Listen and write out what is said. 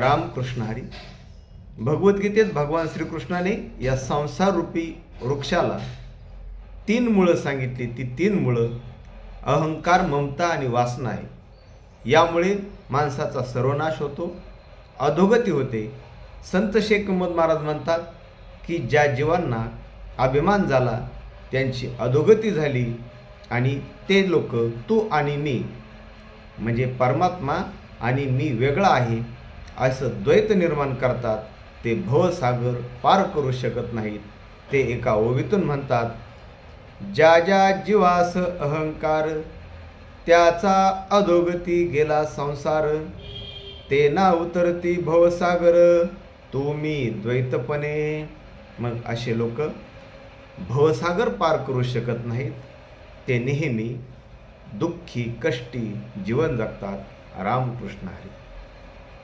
रामकृष्ण हरी. भगवद्गीतेत भगवान श्रीकृष्णाने या संसाररूपी वृक्षाला तीन मुळं सांगितली. ती तीन मुळं अहंकार ममता आणि वासना आहे. यामुळे माणसाचा सर्वनाश होतो. अधोगती होते. संत शेख महम्मद महाराज म्हणतात की ज्या जीवांना अभिमान झाला त्यांची अधोगती झाली आणि ते लोक तू आणि मी म्हणजे परमात्मा आणि मी वेगळा आहे असं द्वैत निर्माण करतात ते भवसागर पार करू शकत नाहीत. ते एका ओवीतून म्हणतात ज्या ज्या जीवास अहंकार त्याचा अधोगती गेला संसार. ते ना उतरती भवसागर तुम्ही द्वैतपणे. मग असे लोक भवसागर पार करू शकत नाहीत. ते नेहमी दुःखी कष्टी जीवन जगतात. रामकृष्ण हरी.